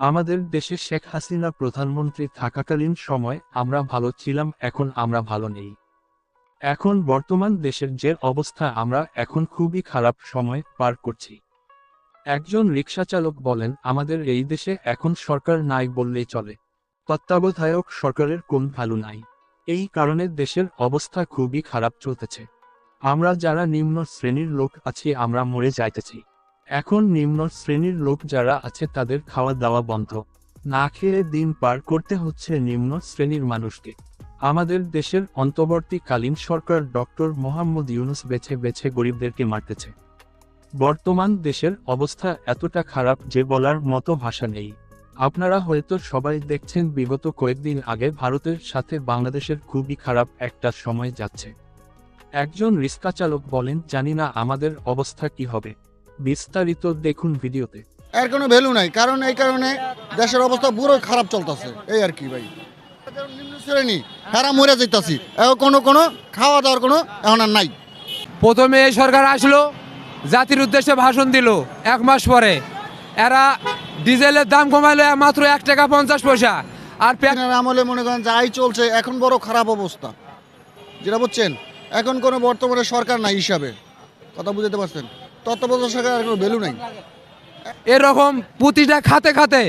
আমাদের দেশে শেখ হাসিনা প্রধানমন্ত্রী থাকাকালীন সময় আমরা ভালো ছিলাম, এখন আমরা ভালো নেই। এখন বর্তমান দেশের যে অবস্থা, আমরা এখন খুবই খারাপ সময় পার করছি। একজন রিকশাচালক বলেন, আমাদের এই দেশে এখন সরকার নাই বললেই চলে। তত্ত্বাবধায়ক সরকারের কোন ভ্যালু নাই। এই কারণে দেশের অবস্থা খুবই খারাপ চলতেছে। আমরা যারা নিম্ন শ্রেণির লোক আছি, আমরা মরে যাইতেছি। এখন নিম্ন শ্রেণির লোক যারা আছে তাদের খাওয়া দাওয়া বন্ধ। না খেয়ে দিন পার করতে হচ্ছে নিম্ন শ্রেণির মানুষকে। আমাদের দেশের অন্তর্বর্তীকালীন সরকার ডক্টর মোহাম্মদ ইউনুস বেছে বেছে গরিবদেরকে মারতেছে। বর্তমান দেশের অবস্থা এতটা খারাপ যে বলার মতো ভাষা নেই। আপনারা হয়তো সবাই দেখছেন বিগত কয়েকদিন আগে ভারতের সাথে বাংলাদেশের খুবই খারাপ একটা সময় যাচ্ছে। একজন রিক্সা চালক বলেন, জানি না আমাদের অবস্থা কি হবে। বিস্তারিত দেখুন ভিডিওতে। এর কোনো ভ্যালু নাই কারণ এই কারণে দেশের অবস্থা পুরো খারাপ চলতেছে। এই আর কি ভাই। নিম্ন শ্রেণি তারা মরে যেতেছি এখন কোনো কোনো খাওয়া দাওয়ার কোনো এখন আর নাই। প্রথমে এই সরকার আসলো জাতির উদ্দেশ্যে ভাষণ দিল এক মাস পরে। এরা ডিজেলের দাম কমাইলো মাত্র এক টাকা পঞ্চাশ পয়সা। আর আমলে মনে করেন যে আই চলছে এখন বড় খারাপ অবস্থা। যেটা বুঝছেন এখন কোনো বর্তমানে সরকার নাই হিসাবে। কথা বুঝতে পারছেন? তত্ত্বাবধায়ক সরকার কোনো ভ্যালু নাই। এরকম প্রতিটা খাতে খাতে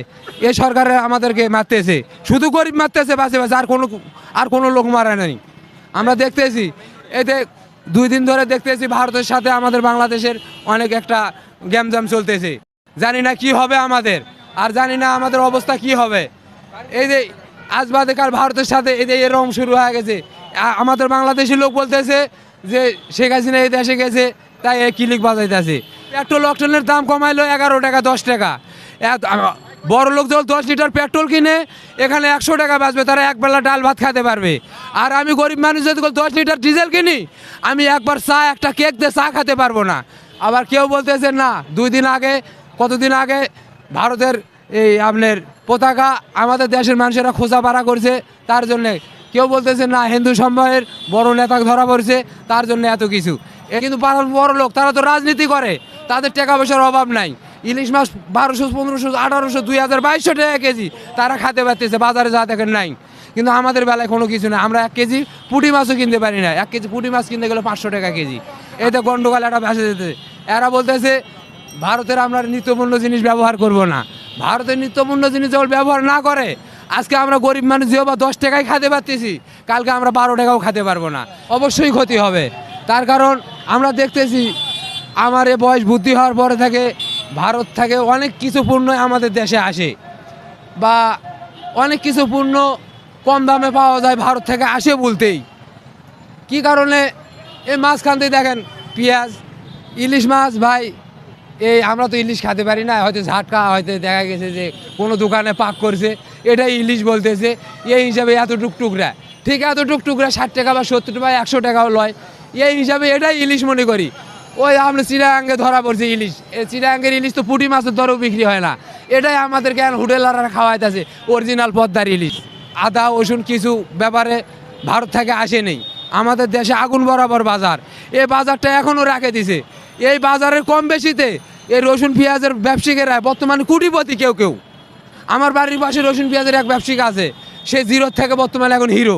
এ সরকারে আমাদেরকে মারতেছে। শুধু গরিব মারতেছে, বাসে বাসে, আর কোনো আর কোনো লোক মারা নেই। আমরা দেখতেছি এতে দুই দিন ধরে দেখতেছি ভারতের সাথে আমাদের বাংলাদেশের অনেক একটা গ্যামজাম চলতেছে। জানি না কি হবে আমাদের, আর জানি না আমাদের অবস্থা কি হবে। এই যে আজ বাদে কাল ভারতের সাথে এই যে এরকম শুরু হয়ে গেছে আমাদের বাংলাদেশি লোক বলতেছে যে শেখ হাসিনা এই দেশে গেছে তাই এই কিলিক বাজাইতেছে। পেট্রোল অকশনের দাম কমাইলো এগারো টাকা, দশ টাকা। বড় লোক যখন দশ লিটার পেট্রোল কিনে, এখানে একশো টাকা বাঁচবে, তারা একবেলা ডাল ভাত খেতে পারবে। আর আমি গরিব মানুষ যদি দশ লিটার ডিজেল কিনি, আমি একবার চা, একটা কেক দিয়ে চা খেতে পারব না। আবার কেউ বলতেছে, না, দুই দিন আগে, কতদিন আগে ভারতের এই আপনার পতাকা আমাদের দেশের মানুষেরা খোঁজা পাড়া করছে, তার জন্যে। কেউ বলতেছে, না, হিন্দু সম্ভবের বড় নেতা ধরা পড়ছে, তার জন্য এত কিছু। কিন্তু বড় লোক, তারা তো রাজনীতি করে। তাদের টাকা পয়সার অভাব নাই। ইলিশ মাছ বারোশো, পনেরোশো, আঠারোশো, দুই হাজার বাইশশো টাকা কেজি তারা খাতে পারতেছে, বাজারে যা দেখেন নাই। কিন্তু আমাদের বেলায় কোনো কিছু না আমরা এক কেজি পুঁটি মাছও কিনতে পারি না এক কেজি পুঁটি মাছ কিনতে গেলে পাঁচশো টাকা কেজি। এতে গন্ডগোল একটা ভেসে যেতে এরা বলতেছে, ভারতের আমরা নিত্যপূর্ণ জিনিস ব্যবহার করব না। ভারতের নিত্যপূর্ণ জিনিস যখন ব্যবহার না করে, আজকে আমরা গরিব মানুষ যেও বা দশ টাকায় খেতে পারতেছি, কালকে আমরা বারো টাকাও খেতে পারব না। অবশ্যই ক্ষতি হবে। তার কারণ আমরা দেখতেছি আমার এ বয়স বুদ্ধি হওয়ার পরে থেকে ভারত থেকে অনেক কিছু পণ্য আমাদের দেশে আসে বা অনেক কিছু পণ্য কম দামে পাওয়া যায় ভারত থেকে আসে বলতেই। কি কারণে? এই মাছ খানতে দেখেন পেঁয়াজ, ইলিশ মাছ ভাই, এই আমরা তো ইলিশ খেতে পারি না, হয়তো ঝাটকা, হয়তো দেখা গেছে যে কোনো দোকানে পাক করছে এটা ইলিশ বলতেছে, এই হিসাবে এত টুকটুকরা। ঠিক এত টুকটুকরা ষাট টাকা বা সত্তর টাকা একশো টাকাও লয় এই হিসাবে এটাই ইলিশ মনে করি। ওই আমরা চিরাঙ্গে ধরা পড়ছে ইলিশ। এই চিরাঙ্গের ইলিশ তো পুঁটি মাছের দরও বিক্রি হয় না। এটাই আমাদেরকে হোটেলাররা খাওয়াইতেছে? অরিজিনাল পদ্মার ইলিশ। আদা, রসুন কিছু ব্যাপারে ভারত থেকে আসে নেই। আমাদের দেশে আগুন বরাবর বাজার। এই বাজারটা এখনও রাখে দিছে। এই বাজারের কম বেশিতে এই রসুন, পেঁয়াজের ব্যবসায়িকেরা বর্তমানে কোটিপতি কেউ কেউ। আমার বাড়ির পাশে রসুন, পেঁয়াজের এক ব্যবসায়িক আছে। সে জিরোর থেকে বর্তমানে এখন হিরো।